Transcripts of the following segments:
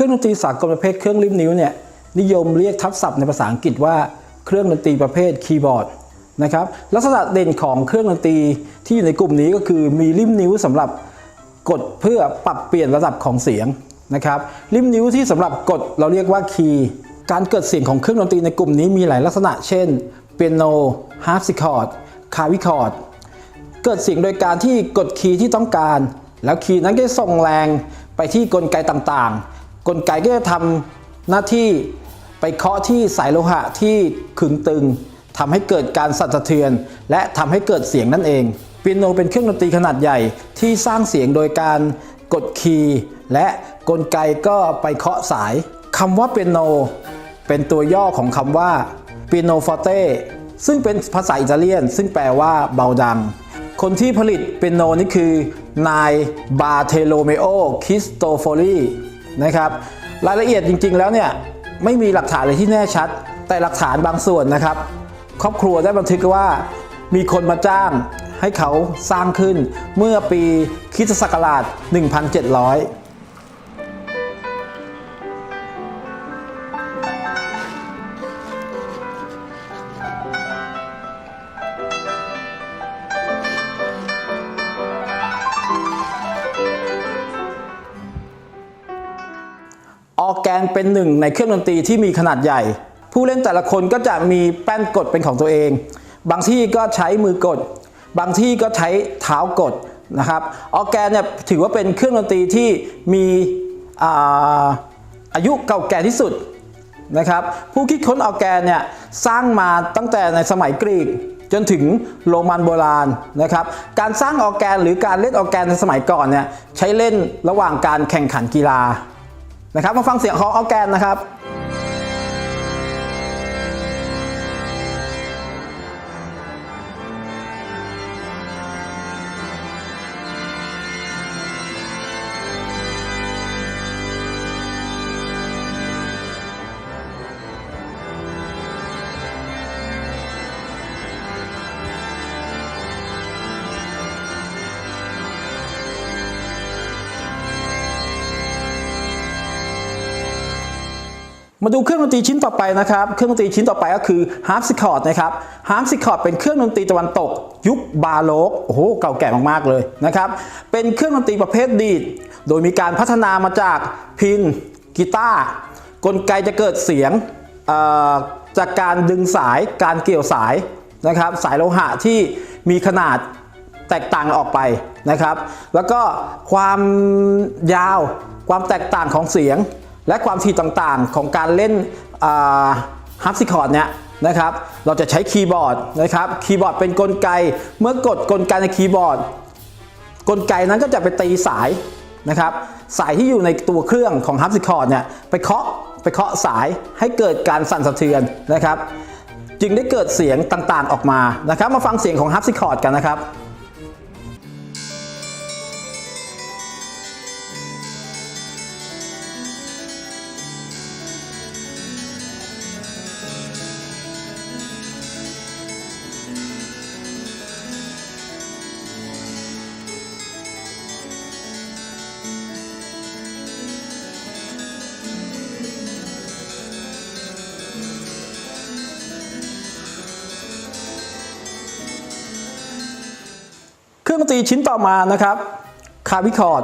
รื่องดนตรีสากลประเภทเครื่องริมนิ้วเนี่ยนิยมเรียกทับศัพท์ในภาษาอังกฤษว่าเครื่องดนตรีประเภทคีย์บอร์ดนะครับลักษณะเด่นของเครื่องดนตรีที่อยู่ในกลุ่มนี้ก็คือมีริมนิ้วสำหรับกดเพื่อปรับเปลี่ยนระดับของเสียงนะครับริมนิ้วที่สำหรับกดเราเรียกว่าคีย์การเกิดเสียงของเครื่องดนตรีในกลุ่มนี้มีหลายลักษณะ เช่นเปียโนฮาร์ปซิคอร์ดคาวิคอร์ดเกิดเสียงโดยการที่กดคีย์ที่ต้องการ แล้วคีย์นั้นก็ส่งแรงไปที่กลไกต่างๆ กลไกก็จะทำหน้าที่ไปเคาะที่สายโลหะที่ขึงตึงทำให้เกิดการสั่นสะเทือน และทำให้เกิดเสียงนั่นเองเปียโนเป็นเครื่องดนตรีขนาดใหญ่ที่สร้างเสียงโดยการกดคีย์และกลไกก็ไปเคาะสายคำว่าเปียโน เป็นตัวย่อของคำว่า pianoforte ซึ่งเป็นภาษาอิตาเลียน ซึ่งแปลว่าเบาดัง คนที่ผลิตเปียโนนี่คือนายบาเทโลเมโอคิสโตโฟลี นะครับ รายละเอียดจริง ๆ แล้วเนี่ยไม่มีหลักฐานเลยที่แน่ชัด แต่หลักฐานบางส่วนนะครับ ครอบครัวได้บันทึกว่ามีคนมาจ้างให้เขาสร้างขึ้นเมื่อปีคริสตศักราช 1700 ออร์แกนเป็นหนึ่งในเครื่องดนตรีที่มีขนาดใหญ่ ผู้เล่นแต่ละคนก็จะมีแป้นกดเป็นของตัวเอง บางที่ก็ใช้มือกด บางที่ก็ใช้เท้ากดนะครับออร์แกนเนี่ยถือว่าเป็นเครื่องดนตรีที่มีอาอายุเก่าแก่ที่สุดนะครับผู้คิดค้นออร์แกนเนี่ยสร้างมาตั้งแต่ในสมัยกรีกจนถึงโรมันโบราณนะครับการสร้างออร์แกนหรือการเล่นออร์แกนในสมัยก่อนเนี่ยใช้เล่นระหว่างการแข่งขันกีฬา นะครับมาฟังเสียงของออแกนนะครับ มาดูเครื่องดนตรีชิ้นต่อไปนะครับ เครื่องดนตรีชิ้นต่อไปก็คือฮาร์ปซิคอร์ดนะครับฮาร์ปซิคอร์ดเป็นเครื่องดนตรีตะวันตก ยุคบาโลกโอ้โหเก่าแก่มากๆเลยนะครับ เป็นเครื่องดนตรีประเภทดีด โดยมีการพัฒนามาจากพินกีตาร์กลไกจะเกิดเสียงจากการดึงสายการเกี่ยวสายนะครับสายโลหะที่มีขนาดแตกต่างออกไปนะครับ แล้วก็ความยาวความแตกต่างของเสียง และความถี่ต่างๆของการเล่นฮาร์ปซิคอร์ดเนี่ยนะครับเราจะใช้คีย์บอร์ดนะครับคีย์บอร์ดเป็นกลไก เมื่อกดกลไกในคีย์บอร์ด กลไกนั้นก็จะไปตีสายนะครับสายที่อยู่ในตัวเครื่องของฮาร์ปซิคอร์ดเนี่ยไปเคาะไปเคาะสายให้เกิดการสั่นสะเทือนนะครับ จึงได้เกิดเสียงต่างๆออกมานะครับ มาฟังเสียงของฮาร์ปซิคอร์ดกันนะครับ รื่องดนตรีชิ้นต่อมานะครับคาวิคอร์ด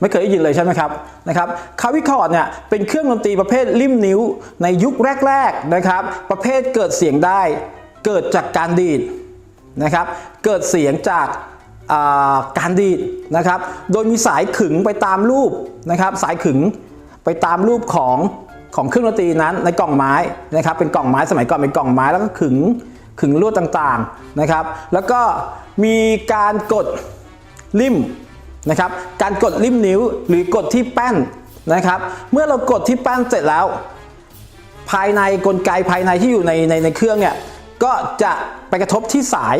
ไม่เคยได้ยินเลยใช่ไหมครับนะครับคาวิคอร์ดเนี่ยเป็นเครื่องดนตรีประเภทริมนิ้วในยุคแรกๆนะครับ ประเภทเกิดเสียงได้ เกิดจากการดีดนะครับ เกิดเสียงจากาการดีดนะครับ โดยมีสายขึงไปตามรูปนะครับ สายขึงไปตามรูปของของเครื่องดนตรีนั้นในกล่องไม้นะครับ เป็นกล่องไม้สมัยก่อนเป็นกล่องไม้แล้วก็ขึงขึงลวดต่างๆนะครับ แล้วก็ มีการกดริมนะครับการกดริมนิ้วหรือกดที่แป้นนะครับ เมื่อเรากดที่แป้นเสร็จแล้ว ภายในกลไกภายในที่อยู่ในในในเครื่องเนี่ยก็จะไปกระทบที่สาย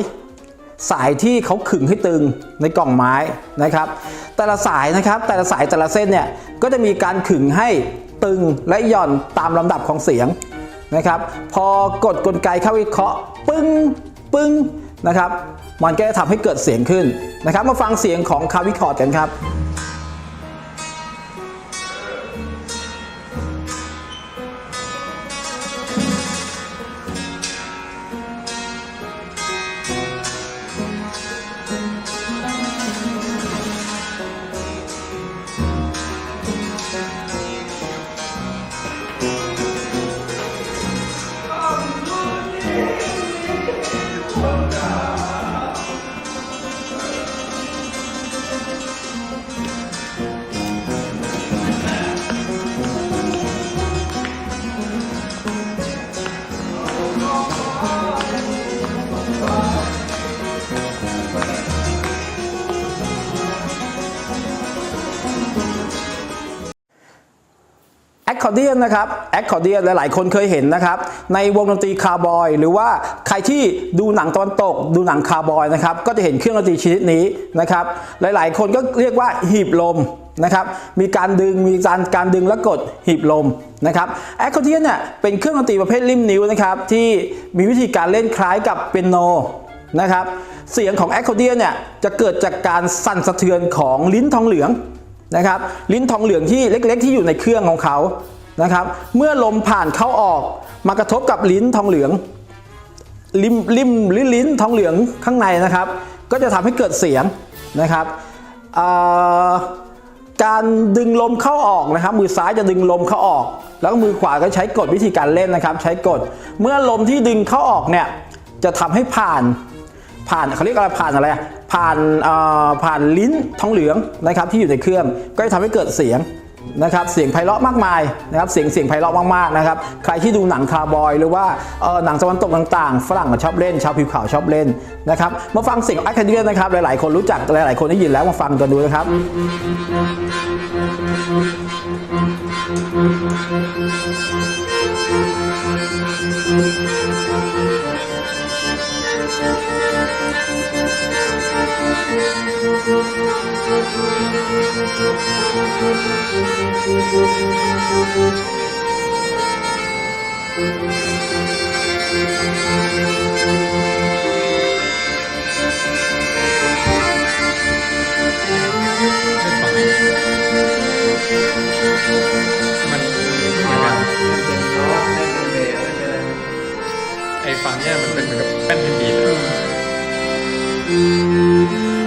สายที่เขาขึงให้ตึงในกล่องไม้นะครับ แต่ละสายนะครับแต่ละสายแต่ละเส้นเนี่ยก็จะมีการขึงให้ตึงและหย่อนตามลำดับของเสียงนะครับ พอกดกลไกเข้าวิเคราะห์ปึ้งปึ้งนะครับ มันก็จะทำให้เกิดเสียงขึ้นนะครับ มาฟังเสียงของคาวิคอร์ดกันครับ คคอร์เดียนนะครับแอคคอร์เดียนหลายๆ คนเคยเห็นนะครับในวงดนตรีคาร์บอยหรือว่าใครที่ดูหนังตะวันตก ดูหนังคาร์บอยนะครับก็จะเห็นเครื่องดนตรีชนิดนี้นะครับหลายๆ คนก็เรียกว่าหีบลมนะครับมีการดึงมีการการดึงและกดหีบลมนะครับแอคคอร์เดียนเนี่ยเป็นเครื่องดนตรีประเภทริมนิ้วนะครับที่มีวิธีการเล่นคล้ายกับเปียโนนะครับเสียงของแอคคอร์เดียนเนี่ยจะเกิดจากการสั่นสะเทือนของลิ้นทองเหลือง นะครับลิ้นทองเหลืองที่เล็ก ๆ ที่อยู่ในเครื่องของเขานะครับ เมื่อลมผ่านเข้าออกมากระทบกับลิ้นทองเหลืองริมริมลิ้นลิ้นทองเหลืองข้างในนะครับ ก็จะทำให้เกิดเสียงนะครับการดึงลมเข้าออกนะครับ มือซ้ายจะดึงลมเข้าออก แล้วมือขวาก็ใช้กดวิธีการเล่นนะครับ ใช้กดเมื่อลมที่ดึงเข้าออกเนี่ยจะทำให้ผ่านผ่านเขาเรียกอะไรผ่านอะไร ผ่านเอ่อผ่านลิ้นทองเหลืองนะครับที่อยู่ในเครื่องก็จะทำให้เกิดเสียงนะครับเสียงไพเราะมากมายนะครับเสียงเสียงไพเราะมากๆนะครับใครที่ดูหนังคาร์บอยหรือว่าเอ่อหนังตะวันตกต่างๆ ฝรั่งชอบเล่น ชาวผิวขาวชอบเล่นนะครับมาฟังเสียงอาคาเดียนะครับหลายๆ คนรู้จักหลายๆ คนได้ยินแล้วมาฟังกันดูนะครับมัน ไอ้ฟังเนี่ยมันเป็นเหมือนกับแป้นพิมพ์ดีด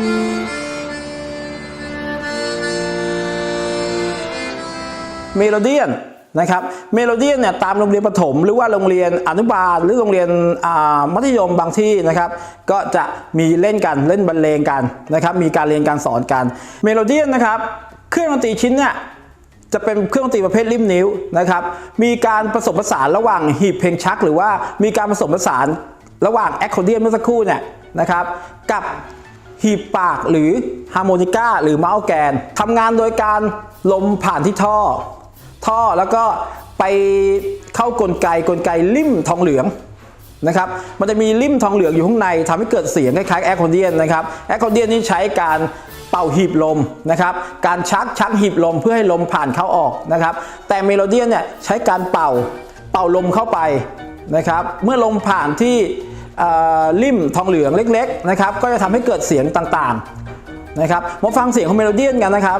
เมโลเดียนนะครับเมโลเดียนเนี่ยตามโรงเรียนประถม หรือว่าโรงเรียนอนุบาลหรือโรงเรียนมัธยมบางที่นะครับ ก็จะมีเล่นกันเล่นบรรเลงกันนะครับ มีการเรียนการสอนกันเมโลเดียนนะครับ เครื่องดนตรีชิ้นเนี่ยจะเป็นเครื่องดนตรีประเภทริมนิ้วนะครับ มีการผสมผสานระหว่างหีบเพลงชัก หรือว่ามีการผสมผสานระหว่างแอคคอร์เดียนเมื่อสักครู่เนี่ยนะครับ กับหีบปากหรือฮาร์โมนิก้าหรือเมาส์แกนทำงานโดยการลมผ่านที่ท่อ ท่อแล้วก็ไปเข้ากลไกกลไกลิ่มทองเหลืองนะครับ มันจะมีลิ่มทองเหลืองอยู่ข้างในทำให้เกิดเสียงคล้ายๆแอคคอร์เดียนนะครับแอคคอร์เดียนนี่ใช้การเป่าหีบลมนะครับการชักชักหีบลมเพื่อให้ลมผ่านเข้าออกนะครับ แต่เมโลเดียนเนี่ยใช้การเป่าเป่าลมเข้าไปนะครับเมื่อลมผ่านที่ลิ่มทองเหลืองเล็กๆนะครับก็จะทำให้เกิดเสียงต่างๆนะครับมาฟังเสียงของเมโลเดียนกันนะครับ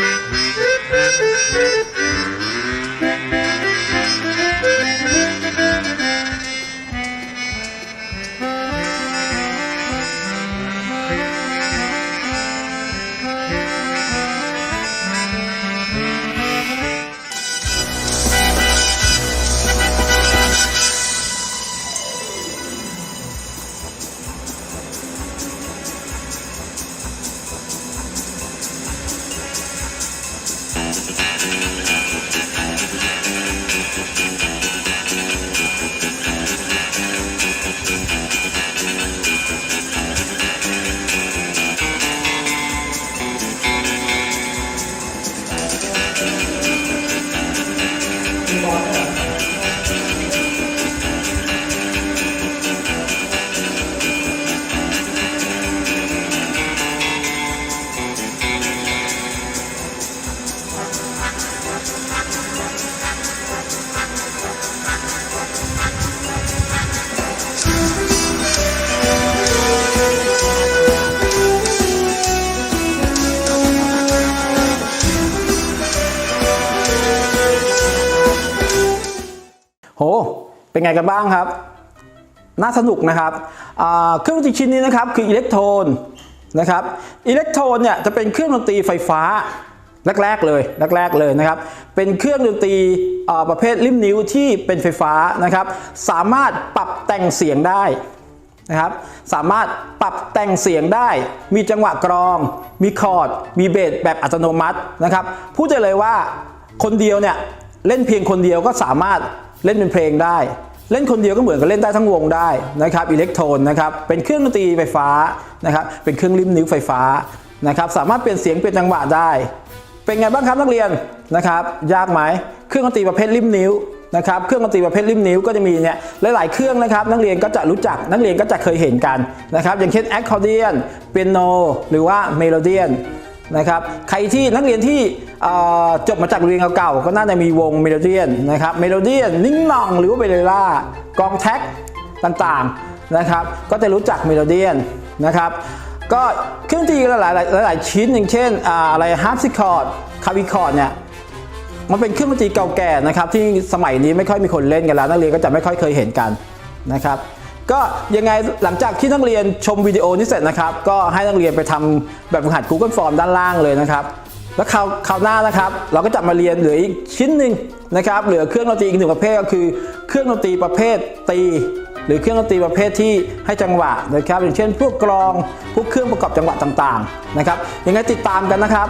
โห เป็นไงกันบ้างครับ น่าสนุกนะครับเครื่องดนตรีชิ้นนี้นะครับคืออิเล็กโทรนนะครับอิเล็กโทรนเนี่ยจะเป็นเครื่องดนตรีไฟฟ้าแรกๆเลยแรกๆเลยนะครับ เป็นเครื่องดนตรีประเภทริมนิ้วที่เป็นไฟฟ้านะครับ สามารถปรับแต่งเสียงได้นะครับ สามารถปรับแต่งเสียงได้ มีจังหวะกรอง มีคอร์ด มีเบสแบบอัตโนมัตินะครับ พูดได้เลยว่าคนเดียวเนี่ยเล่นเพียงคนเดียวก็สามารถ เล่นเป็นเพลงได้ เล่นคนเดียวก็เหมือนกับเล่นได้ทั้งวงได้นะครับอิเล็กโทรนนะครับเป็นเครื่องดนตรีไฟฟ้านะครับเป็นเครื่องริมนิ้วไฟฟ้านะครับสามารถเปลี่ยนเสียงเปลี่ยนจังหวะได้ เป็นไงบ้างครับนักเรียนนะครับยากไหมเครื่องดนตรีประเภทริมนิ้วนะครับเครื่องดนตรีประเภทริมนิ้วก็จะมีเนี่ยหลายๆเครื่องนะครับนักเรียนก็จะรู้จักนักเรียนก็จะเคยเห็นกันนะครับอย่างเช่นแอคคอร์เดียนเปียโนหรือว่าเมโลเดียน นะครับใครที่นักเรียนที่จบมาจากโรงเรียนเก่าๆก็น่าจะมีวงเมโลเดียนนะครับเมโลเดียนนิ่งนองหรือว่าเบลล่ากองแท็กต่างๆนะครับก็จะรู้จักเมโลเดียนนะครับก็เครื่องดนตรีหลายๆหลายๆชิ้นอย่างเช่นอ่าอะไรฮาร์ปซิคอร์ดคาวิคอร์ดเนี่ยมันเป็นเครื่องดนตรีเก่าแก่นะครับที่สมัยนี้ไม่ค่อยมีคนเล่นกันแล้วนักเรียนก็จะไม่ค่อยเคยเห็นกันนะครับ ก็ยังไงหลังจากที่นักเรียนชมวิดีโอนี้เสร็จนะครับ ก็ให้นักเรียนไปทำแบบฝึกหัด Google Form ด้านล่างเลยนะครับ แล้วคราวคราวหน้านะครับ เราก็จะมาเรียนเหลืออีกชิ้นหนึ่งนะครับ เหลือเครื่องดนตรีอีกหนึ่งประเภทก็คือ เครื่องดนตรีประเภทตี หรือเครื่องดนตรีประเภทที่ให้จังหวะนะครับ อย่างเช่น พวกกลองพวกเครื่องประกอบจังหวะต่างๆนะครับยังไงติดตามกันนะครับ